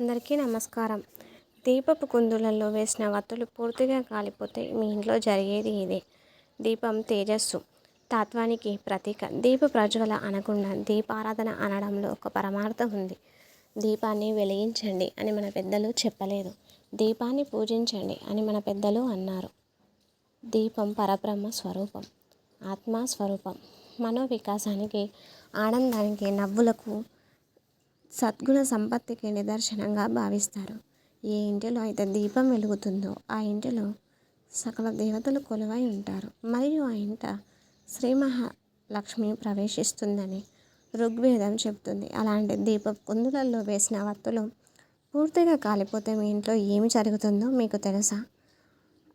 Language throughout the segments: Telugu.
అందరికీ నమస్కారం. దీపపు కుందులలో వేసిన వత్తులు పూర్తిగా కాలిపోతే మీ ఇంట్లో జరిగేది ఇదే. దీపం తేజస్సు. తత్వానికి ప్రతీక. దీప ప్రజ్వల అనకుండా దీపారాధన అనడంలో ఒక పరమార్థం ఉంది. దీపాన్ని వెలిగించండి అని మన పెద్దలు చెప్పలేదు. దీపాన్ని పూజించండి అని మన పెద్దలు అన్నారు. దీపం పరబ్రహ్మ స్వరూపం. ఆత్మ స్వరూపం. మనో వికాసానికి ఆనందానికి నవ్వులకు సద్గుణ సంపత్తికి నిదర్శనంగా భావిస్తారు. ఏ ఇంటిలో అయితే దీపం వెలుగుతుందో ఆ ఇంటిలో సకల దేవతలు కొలువై ఉంటారు. మరియు ఆ ఇంట శ్రీ మహాలక్ష్మి ప్రవేశిస్తుందని ఋగ్వేదం చెప్తుంది అలాంటి దీప కుందులలో వేసిన వత్తులు పూర్తిగా కాలిపోతే మీ ఇంట్లో ఏమి జరుగుతుందో మీకు తెలుసా?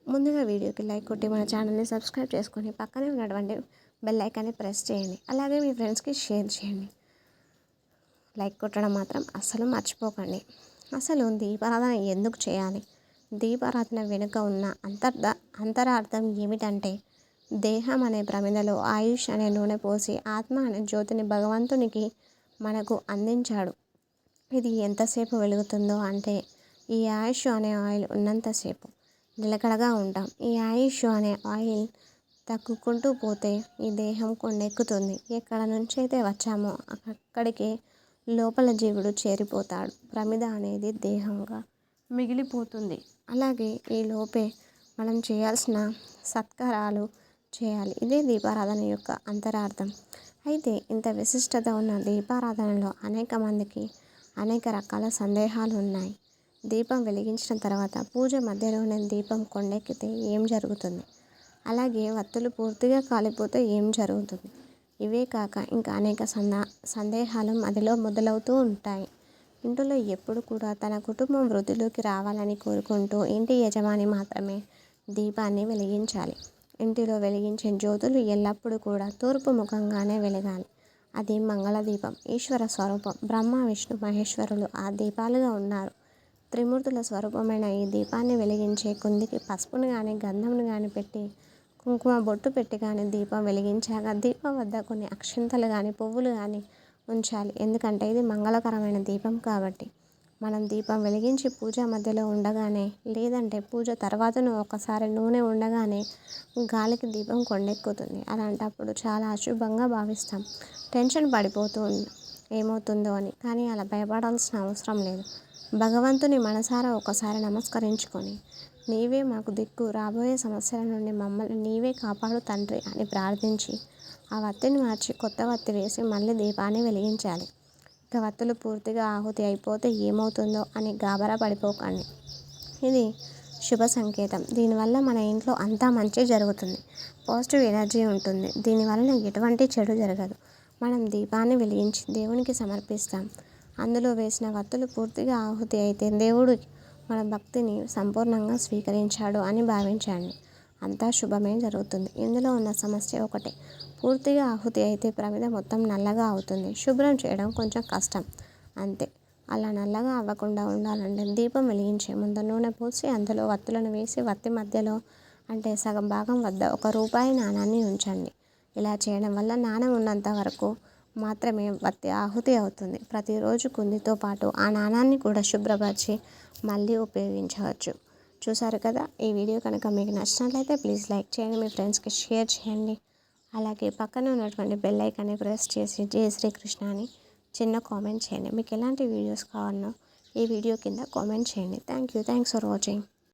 ముందుగా వీడియోకి లైక్ కొట్టి మన ఛానల్ని సబ్స్క్రైబ్ చేసుకొని పక్కనే ఉన్నటువంటి బెల్ ఐకాన్ని ప్రెస్ చేయండి. అలాగే మీ ఫ్రెండ్స్కి షేర్ చేయండి. లైక్ కొట్టడం మాత్రం అస్సలు మర్చిపోకండి. అసలు దీపారాధన ఎందుకు చేయాలి? దీపారాధన వెనుక ఉన్న అంతర్ధ అంతరార్థం ఏమిటంటే దేహం అనే ప్రమిదలో ఆయుష్ అనే నూనె పోసి ఆత్మ అనే జ్యోతిని భగవంతునికి మనకు అందించాడు. ఇది ఎంతసేపు వెలుగుతుందో అంటే ఈ ఆయుష్ అనే ఆయిల్ ఉన్నంతసేపు నిలకడగా ఉంటాం. ఈ ఆయుష్ అనే ఆయిల్ తగ్గుకుంటూ పోతే ఈ దేహం కొండెక్కుతుంది ఎక్కడ నుంచి అయితే వచ్చామో అక్కడికి లోపల జీవుడు చేరిపోతాడు. ప్రమిద అనేది దేహంగా మిగిలిపోతుంది. అలాగే ఈ లోపే మనం చేయాల్సిన సత్కారాలు చేయాలి. ఇదే దీపారాధన యొక్క అంతరార్థం. అయితే ఇంత విశిష్టత ఉన్న దీపారాధనలో అనేక మందికి అనేక రకాల సందేహాలు ఉన్నాయి. దీపం వెలిగించిన తర్వాత పూజ మధ్యలోనే దీపం కొండెక్కితే ఏం జరుగుతుంది? అలాగే వత్తులు పూర్తిగా కాలిపోతే ఏం జరుగుతుంది? ఇవే కాక ఇంకా అనేక సందా సందేహాలు మదిలో మొదలవుతూ ఉంటాయి. ఇంటిలో ఎప్పుడు కూడా తన కుటుంబం వృద్ధిలోకి రావాలని కోరుకుంటూ ఇంటి యజమాని మాత్రమే దీపాన్ని వెలిగించాలి. ఇంటిలో వెలిగించే జ్యోతులు ఎల్లప్పుడూ కూడా తూర్పు ముఖంగానే వెలగాలి. అది మంగళ దీపం ఈశ్వర స్వరూపం బ్రహ్మ విష్ణు మహేశ్వరులు ఆ దీపాలుగా ఉన్నారు. త్రిమూర్తుల స్వరూపమైన ఈ దీపాన్ని వెలిగించే కుందికి పసుపును కానీ గంధంను కానీ పెట్టి కుంకుమ బొట్టు పెట్టి కానీ దీపం వెలిగించాక దీపం వద్ద కొన్ని అక్షింతలు కానీ పువ్వులు కానీ ఉంచాలి. ఎందుకంటే ఇది మంగళకరమైన దీపం కాబట్టి. మనం దీపం వెలిగించి పూజ మధ్యలో ఉండగానే లేదంటే పూజ తర్వాతను ఒకసారి నూనె ఉండగానే గాలికి దీపం కొండెక్కుతుంది. అలాంటప్పుడు చాలా అశుభంగా భావిస్తాం. టెన్షన్ పడిపోతూ ఏమవుతుందో అని. కానీ అలా భయపడాల్సిన అవసరం లేదు. భగవంతుని మనసారా ఒకసారి నమస్కరించుకొని నీవే మాకు దిక్కు. రాబోయే సమస్యల నుండి మమ్మల్ని నీవే కాపాడు తండ్రి అని ప్రార్థించి ఆ వత్తిని మార్చి కొత్త వత్తి వేసి మళ్ళీ దీపాన్ని వెలిగించాలి. ఇక వత్తులు పూర్తిగా ఆహుతి అయిపోతే ఏమవుతుందో అని గాబరా పడిపోకండి. ఇది శుభ సంకేతం. దీనివల్ల మన ఇంట్లో అంతా మంచి జరుగుతుంది. పాజిటివ్ ఎనర్జీ ఉంటుంది. దీనివల్ల ఎటువంటి చెడు జరగదు. మనం దీపాన్ని వెలిగించి దేవునికి సమర్పిస్తాం. అందులో వేసిన వత్తులు పూర్తిగా ఆహుతి అయితే దేవుడు మన భక్తిని సంపూర్ణంగా స్వీకరించాడు అని భావించండి. అంతా శుభమే జరుగుతుంది. ఇందులో ఉన్న సమస్య ఒకటే. పూర్తిగా ఆహుతి అయితే ప్రమిద మొత్తం నల్లగా అవుతుంది. శుభ్రం చేయడం కొంచెం కష్టం. అంతే. అలా నల్లగా అవ్వకుండా ఉండాలంటే దీపం వెలిగించే ముందు నూనె పోసి అందులో వత్తులను వేసి వత్తి మధ్యలో అంటే సగం భాగం వద్ద ఒక రూపాయి నాణాన్ని ఉంచండి. ఇలా చేయడం వల్ల నాణం ఉన్నంత వరకు మాత్రమే వత్తి ఆహుతి అవుతుంది. ప్రతిరోజు కుందితో పాటు ఆ నాణాన్ని కూడా శుభ్రపరిచి మళ్ళీ ఉపయోగించవచ్చు. చూసారు కదా? ఈ వీడియో కనుక మీకు నచ్చినట్లయితే ప్లీజ్ లైక్ చేయండి మీ ఫ్రెండ్స్కి షేర్ చేయండి. అలాగే పక్కన ఉన్నటువంటి బెల్ ఐకాన్ని ప్రెస్ చేసి జయ శ్రీకృష్ణ అని చిన్న కామెంట్ చేయండి. మీకు ఎలాంటి వీడియోస్ కావాలనో ఈ వీడియో కింద కామెంట్ చేయండి. Thank you thanks for watching.